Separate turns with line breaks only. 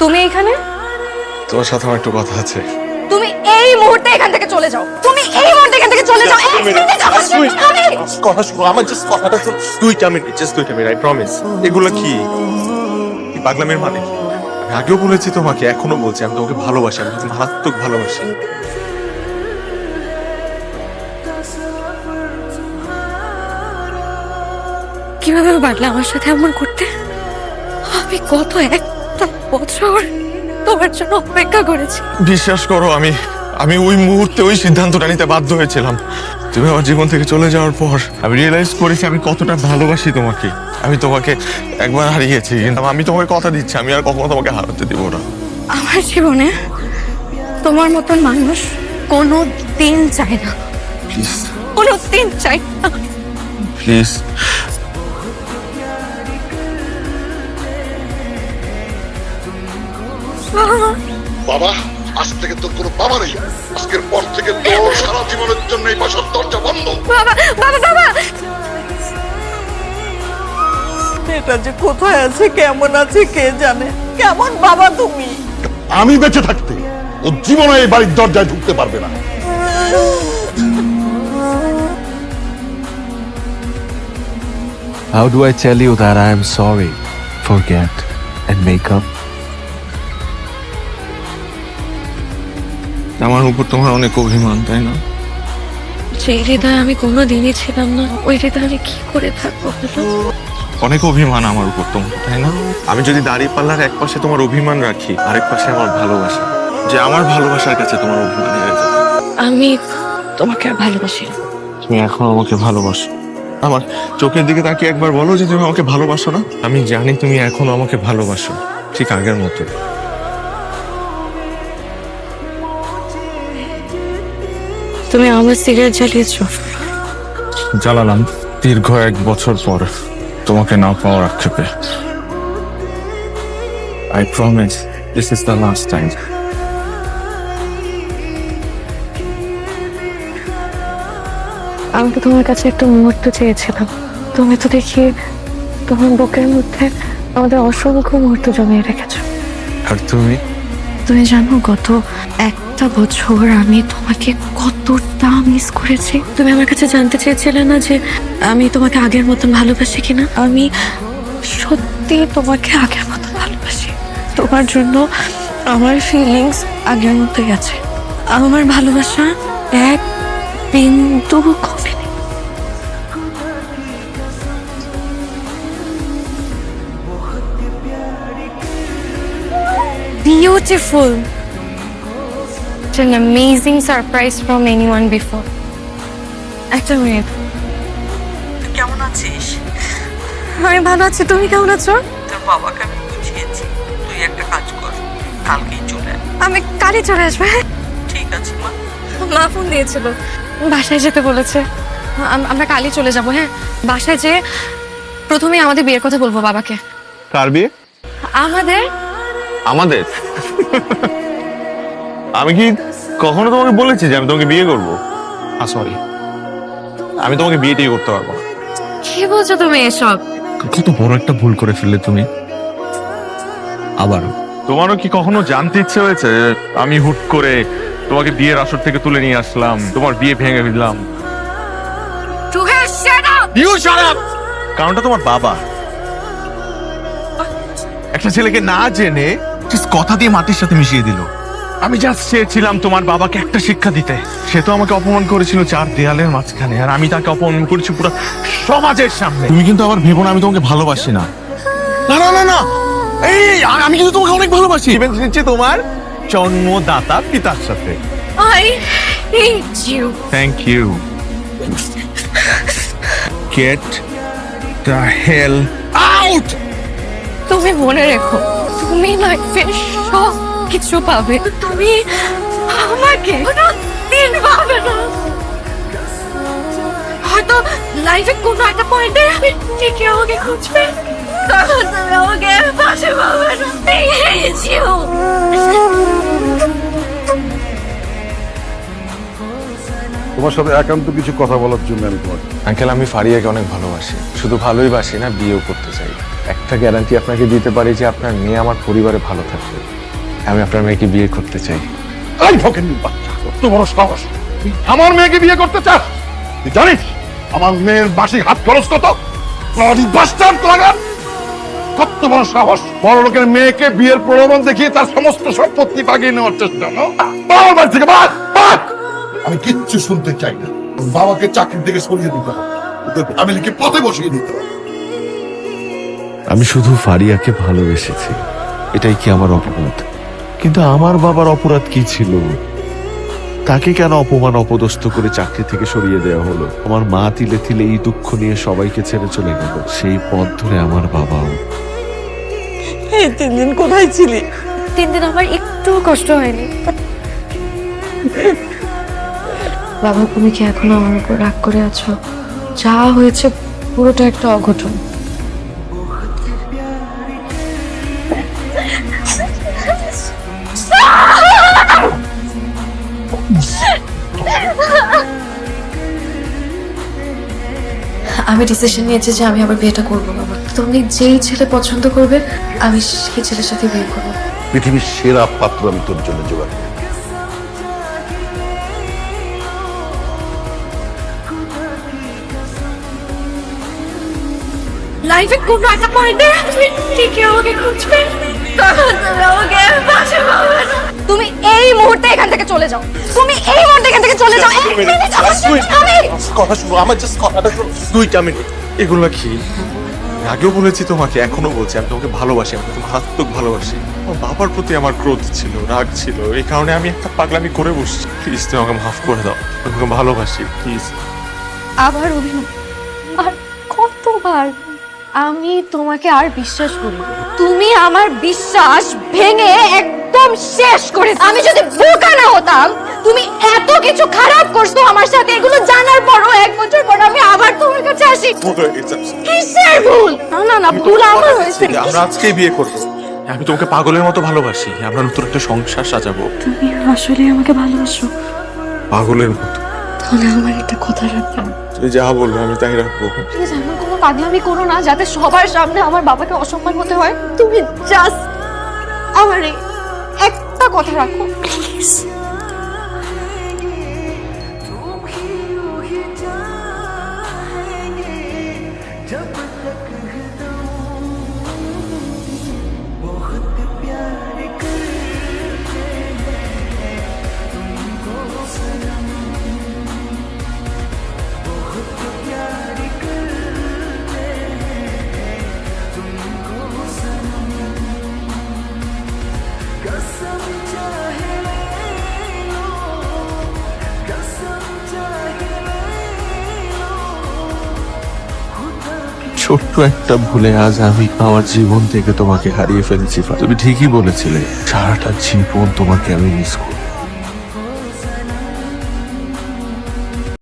তুমি এখানে?
তোমার সাথে আমার একটু কথা আছে।
তুমি এই মুহূর্তে এখান থেকে চলে যাও। তুমি এই মুহূর্তে এখান থেকে চলে যাও। এক
কথা শুনো আমার জাস্ট কথাটা তো দুইটা মিনিট জাস্ট দুইটা মিনিট আই প্রমিস এগুলো কি? কি পাগলামের মানে? আমি আগেও বলেছি তোমাকে এখনও বলছি। আমি তোমাকে ভালোবাসি আমি তোমাকে মারাত্মক ভালোবাসি।
কীভাবে পারলে আমার সাথে এমন করতে? আমি কত একটা বছর তোমার জন্য অপেক্ষা করেছি।
বিশ্বাস করো আমি আমি ওই মুহূর্তে ওই সিদ্ধান্তটা নিতে বাধ্য হয়েছিলাম। তুমি আমার জীবন থেকে চলে যাওয়ার পর আমি রিয়েলাইজ করেছি আমি কতটা ভালোবাসি তোমাকে। আমি তোমাকে একবার হারিয়েছি কিন্তু আমি তোমাকে কথা দিচ্ছি আমি আর কখনো তোমাকে হারাতে দিব না।
আমার জীবনে তোমার মতন মানুষ কোনো দিন চায় না।
প্লিজ
কোনো দিন চাই না।
প্লিজ
বাবা আজ থেকে তোর কোনো বাবা নেই। আজকের পর থেকে তোর সারা জীবনের জন্য এই বাসার দরজা বন্ধ।
বাবা বাবা বাবা!
এটা যে কোথায় আছে কেমন আছে কে জানে? কেমন বাবা তুমি?
আমি বেঁচে থাকতে ও জীবনে এই বাড়ির দরজায় ঢুকতে পারবে না।
How do I tell you that I am sorry? Forget and make up.
আমার উপর তোমার অনেক অভিমান তাই না?
যে হৃদয় আমি কোনো দিনই ছিলাম না ওই হৃদয় আমি কি করে থাকব
অনেক অভিমান আমার উপর তোমার তাই না? আমি যদি দাড়ি পাল্লার এক পাশে তোমার অভিমান রাখি আরেক পাশে আমার ভালোবাসা যে আমার ভালোবাসার কাছে তোমার অভিমান হেরে যাবে
আমি তোমাকে আর ভালোবাসি না।
তুমি এখন আমাকে ভালোবাসো। আমার চোখের দিকে তাকিয়ে একবার বলো যে তুমি আমাকে ভালোবাসো না। আমি জানি তুমি এখনও আমাকে ভালোবাসো ঠিক আগের মতো
তুমি আমার সিগারেট জ্বালিয়েছো?
জ্বালালাম। দীর্ঘ এক বছর পর তোমাকে না পাওয়ার আক্ষেপে। I promise this is the last time
আমি তো তোমার কাছে একটা মুহূর্ত চেয়েছিলাম। তুমি তো দেখি তোমার বুকের মধ্যে আমাদের অসংখ্য মুহূর্ত জমিয়ে রেখেছো।
আর তুমি?
তুমি জানো গত একটা বছর আমি তোমাকে কতটা মিস করেছি। তুমি আমার কাছে জানতে চেয়েছিলে না যে আমি তোমাকে আগের মতন ভালোবাসি কিনা? আমি সত্যি তোমাকে আগের মতন ভালোবাসি। তোমার জন্য আমার ফিলিংস আগের মতোই আছে। আমার ভালোবাসা এক বিন্দু কমেনি Beautiful. It's an amazing surprise from anyone before. একটা মিনিট
কেমন আছিস?
আমি ভালো আছি তুমি কেমন আছো?
তোর বাবাকে আমি বুঝিয়েছি তুই একটা কাজ কর কালকেই চলে।
আমি কালই চলে আসবে হ্যাঁ?
ঠিক আছে মা।
মা ফোন দিয়েছিল। বাসায় যেতে বলেছে। আম- আমরা কালই চলে যাব হ্যাঁ? বাসায় যে প্রথমে আমাদের বিয়ের কথা বলব বাবাকে।
কার বিয়ে?
আমাদের?
আমাদের? আমি কি কখনো তোমাকে বলেছি যে আমি তোমাকে বিয়ে করব? সরি আমি তোমাকে বিয়েটাই করতে পারব না।
কি বলছো তুমি এসব?
কত বড় একটা ভুল করে ফেললে তুমি। আবার। তোমারও কি কখনো জানতে ইচ্ছে হয়েছে? আমি হুট করে তোমাকে বিয়ের আসর থেকে তুলে নিয়ে আসলাম তোমার বিয়ে ভেঙে দিলাম।
To have shut up
you shut up কারণটা তোমার বাবা। একটা ছেলেকে না জেনে কথা দিয়ে মাটির সাথে মিশিয়ে দিল। আমি জাস্ট চেয়েছিলাম তোমার বাবাকে একটা শিক্ষা দিতে। সে তো আমাকে অপমান করেছিল চার দেয়ালের মাঝখানে আর আমি তাকে অপমান করেছি পুরো সমাজের সামনে। তুমি কিন্তু আবার ভেবো না আমি তোমাকে ভালোবাসি না। না না না না! এই আর আমি কিন্তু তোমাকে অনেক ভালোবাসি। ইভেন দিচ্ছি তোমার জন্মদাতা পিতার সাথে।
I hate you
thank you get the hell out
তুমি মনে রেখো তুমি লাইফে সব কিছু পাবে। তুমি আমাকে দিন পাবে না। হয়তো লাইফে কোনো একটা পয়েন্টে ঠিকই আমাকে খুঁজবে। তখন তুমি আমাকে পাশে পাবে না.
তোমার সাথে একান্ত কিছু কথা বলার জন্য আমি তোমাকে
আঙ্কেল আমি ফারিয়াকে অনেক ভালোবাসি। শুধু ভালোই বাসি না বিয়েও করতে চাই।
একটা গ্যারান্টি আপনাকে দিতে পারি যে আপনার মেয়ে আমার পরিবারে ভালো থাকবে। আমি আপনার মেয়েকে বিয়ে করতে চাই।
এই ফকেন্নির বাচ্চা কত বড় সাহস। তুই আমার মেয়েকে বিয়ে করতে চাস? তুই জানিস আমার মেয়ের বাসি হাত খরচ কত? বাস্টার্ড লাগান কত বড় সাহস। বড় লোকের মেয়েকে বিয়ের প্রলোভন দেখিয়ে তার সমস্ত সম্পত্তি বাগিয়ে নেওয়ার চেষ্টা না? বাবার বাড়ি থেকে বাদ বাদ! আমি কিচ্ছু শুনতে চাই না। বাবাকে চাকরি থেকে সরিয়ে দিতে হবে। তোর ফ্যামিলিকে পথে বসিয়ে দিতে হবে।
আমি শুধু ফারিয়াকে ভালোবেসেছি। এটাই কি আমার অপরাধ? কিন্তু আমার বাবার অপরাধ কি ছিল? তাকে কেন অপমান অপদস্থ করে চাকরি থেকে সরিয়ে দেওয়া হলো? আমার মা তিলে তিলে এই দুঃখ নিয়ে সবাইকে ছেড়ে চলে গেল। সেই পথ ধরে আমার বাবাও।
এই তিন দিন কোথায় ছিলি?
তিন দিন আমার একটু কষ্ট হয়নি বাবা তুমি কি এখনও আমার উপর রাগ করে আছো? যা হয়েছে পুরোটা একটা অঘটন। আমি ডিসিশন নিয়েছি যে আমি আবার বিয়েটা করব বাবা তুমি যেই ছেলে পছন্দ করবে আমি সেই ছেলের সাথে বিয়ে করব।
পৃথিবীর সেরা পাত্র আমি তোর জন্য জোগাড় করব।
লাইফে কোনো একটা পয়েন্টে তুমি ঠিকই আমাকে খুঁজবে। তখন আমাকে
তুমি এই মুহূর্তে এখান থেকে চলে যাও। চলে যাও এক মিনিট আমার সাথে আমি
কথা শুনো আমার জাস্ট কথাটা শুনো। দুইটা মিনিট। এগুলো কি? আগেও বলেছি তোমাকে এখনও বলছি। আমি তোমাকে ভালোবাসি আমি তোমাকে মারাত্মক ভালোবাসি। আমার বাবার প্রতি আমার ক্রোধ ছিল রাগ ছিল। এই কারণে আমি একটা পাগলামি করে বসছি। প্লিজ তুমি আমাকে মাফ করে দাও। আমি তোমাকে ভালোবাসি প্লিজ
আবার অভিনয়। আর কতবার আমি তোমাকে আর বিশ্বাস করি তুমি আমার বিশ্বাস ভেঙে একদম শেষ করে আমি যদি বোকা না হতাম তুমি এত কিছু খারাপ করছ আমার সাথে এগুলো জানার পরও এক বছর পর আমি আবার তোমার কাছে আসি।
ভুল
কিসের ভুল? না না না ভুল আমার হয়েছে
আমরা আজকেই বিয়ে করব। আমি তোমাকে পাগলের মতো ভালোবাসি। আমরা নতুন একটা সংসার সাজাবো।
তুমি আসলে আমাকে ভালোবাসো।
পাগলের মতো
তাহলে আমার একটা কথা রাখবেন
তুমি যা বলবে আমি তাই রাখব।
প্লিজ এমন কোনো পাগলামি করো না যাতে সবার সামনে আমার বাবাকে অসম্মান হতে হয়। তুমি জাস্ট আমার একটা কথা রাখো। প্লিজ
ছোট্ট একটা ভুলে আজ আমি আমার জীবন থেকে তোমাকে হারিয়ে ফেলেছি তুমি ঠিকই বলেছিলে, সারাটা জীবন তোমাকে আমি মিস করব